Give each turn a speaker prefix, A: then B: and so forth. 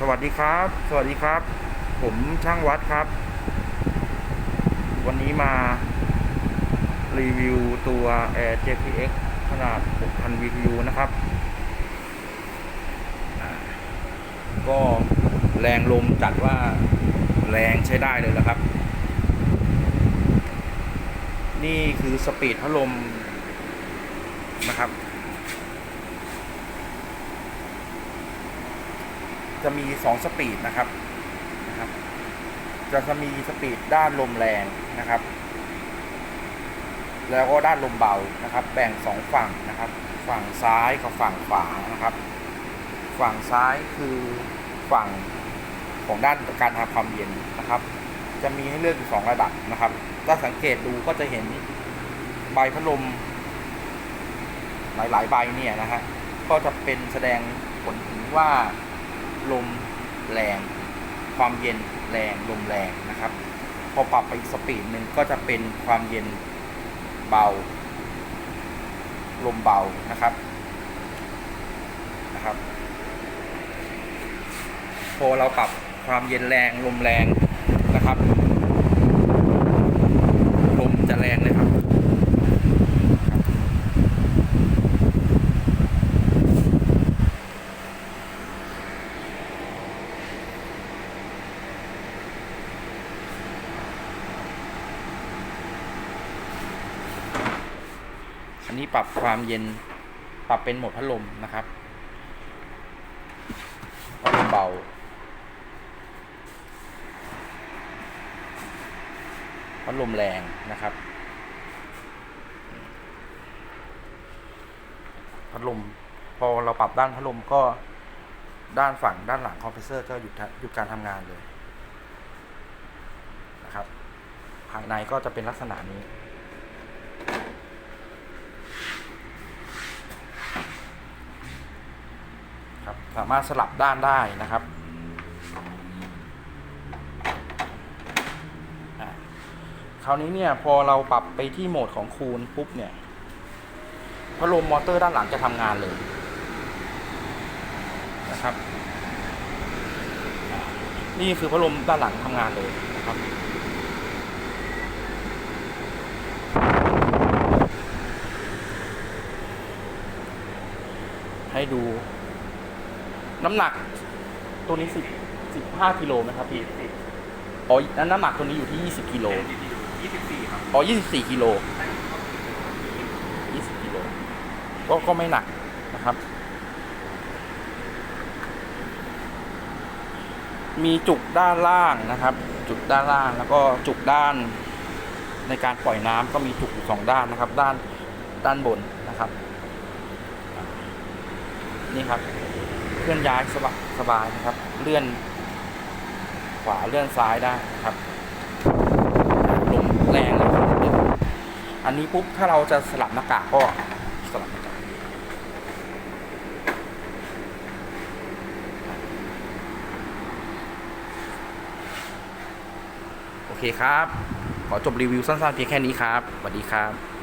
A: สวัสดีครับ สวัสดีครับ ผมช่างวัดครับ วันนี้มารีวิวตัว Air JPX ขนาด 6,000 BTU นะครับ ก็แรงลมจัดว่าแรงใช้ได้เลยแล้วครับ นี่คือสปีดพัดลมนะครับ จะมี 2 สปีดนะครับนะครับจะมีสปีดด้านลมแรงนะครับ แล้วก็ด้านลมเบานะครับ แบ่ง 2 ฝั่งนะครับ ฝั่งซ้ายกับฝั่งขวานะครับ ฝั่งซ้ายคือฝั่งของด้านการทำความเย็นนะครับ จะมีให้เลือกอยู่สองระดับนะครับ ถ้าสังเกตดูก็จะเห็นใบพัดลมหลาย ๆ ใบเนี่ยนะฮะก็จะเป็นแสดงผลถึงว่า ลมแรง ความเย็นแรงลมแรงนะครับ พอปรับไปอีกสปีดหนึ่งก็จะเป็นความเย็นเบา ลมเบานะครับนะครับ พอเราปรับความเย็นแรงลมแรงนะครับ ลมจะแรงเลยครับ อั นนี้ปรับความเย็นปรับเป็นโหมดพัดลมนะครับพัดลมเบาพัดลมแรงนะครับ พัดลมพอเราปรับด้านพัดลมก็ด้านฝั่งด้านหลังคอมเพรสเซอร์ก็หยุดหยุดการทำงานเลยนะครับ ภายในก็จะเป็นลักษณะนี้ ครับ สามารถสลับด้านได้นะครับคราวนี้เนี่ยพอเราปรับไปที่โหมดของคูณปุ๊บเนี่ยพัดลมมอเตอร์ด้านหลังจะทำงานเลยนะครับ นี่คือพัดลมด้านหลังทำงานเลยนะครับให้ดู น้ำหนักตัวนี้สิบสิบห้ากิโลไหมครับพี่อ๋อนั้นน้ำหนักตัวนี้อยู่ที่ยี่สิบกิโล
B: ยี่สิบสี่ครับ
A: อ๋อยี่สิบสี่กิโลยี่สิบกิโลก็ก็ไม่หนักนะครับ มีจุกด้านล่างนะครับ จุกด้านล่างแล้วก็จุกด้าน ในการปล่อยน้ำก็มีจุกอยู่สองด้านนะครับ ด้านด้านบนนะครับ นี่ครับ เคลื่อนย้ายสบายสบายนะครับ เลื่อนขวาเลื่อนซ้ายได้นะครับลมแรงเลยครับอันนี้ปุ๊บถ้าเราจะสลับหน้ากากก็สลับหน้ากากโอเคครับ ขอจบรีวิวสั้นๆเพียงแค่นี้ครับสวัสดีครับ